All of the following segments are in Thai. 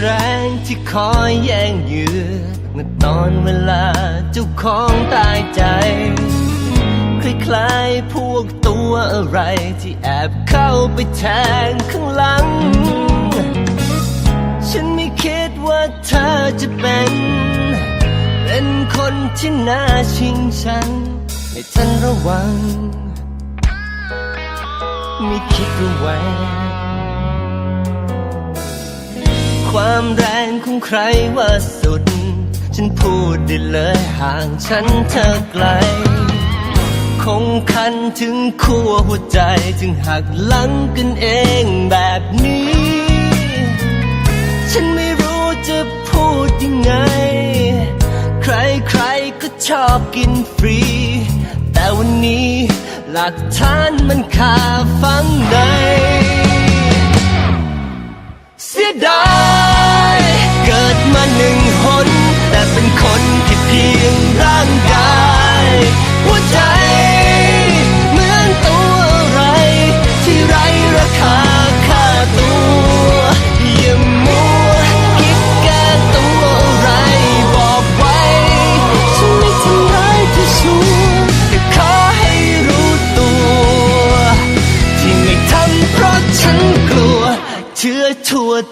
แรงที่คอยแย่งเหยื่อเมื่อตอนเวลาเจ้าของตายใจ คล้ายๆพวกตัวอะไรที่แอบเข้าไปแทงข้างหลัง ฉันไม่คิดว่าเธอจะเป็น เป็นคนที่น่าชิงฉันไม่ทันระวัง ไม่คิดเอาไว้ ความแรงของใครว่าสุด ฉันพูดได้เลยห่างฉันเธอไกล คงคันถึงขั้วหัวใจจึงหักหลังกันเองแบบนี้ ฉันไม่รู้จะพูดยังไง ใครๆก็ชอบกินฟรี แต่วันนี้หลักฐานมันคาฝังใน เ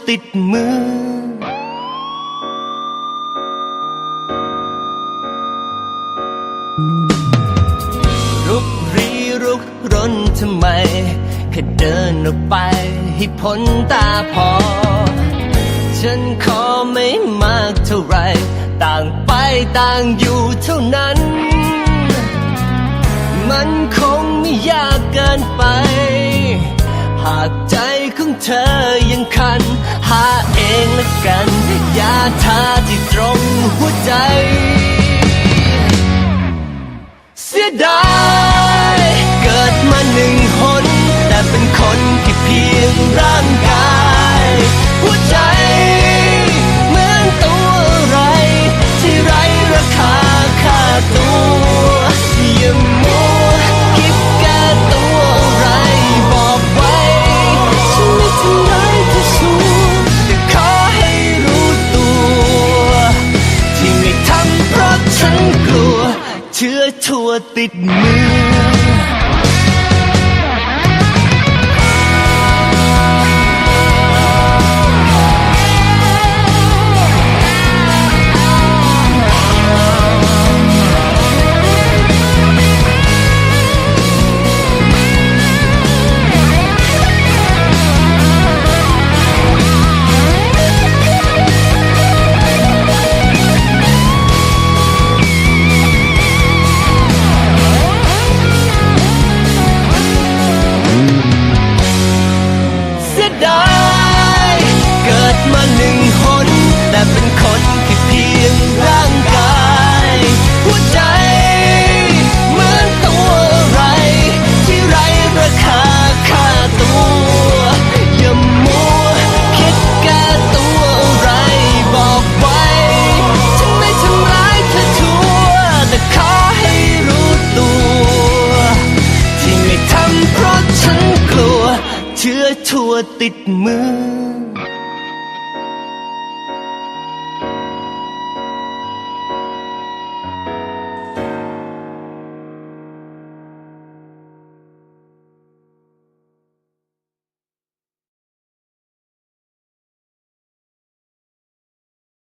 ติดมือรุกรีรุกรนทำไม แค่เดินออกไปให้พ้นตาพอ ฉันขอไม่มากเท่าไร ต่างไปต่างอยู่เท่านั้น มันคงไม่ยากเกินไป หากใจของเธอยังคัน ละกันยาทาที่ตรงหัวใจ เสียดาย เกิดมาหนึ่งหนแต่เป็นคนที่เพีย เชื้อชั่วติดมือ ติดมือ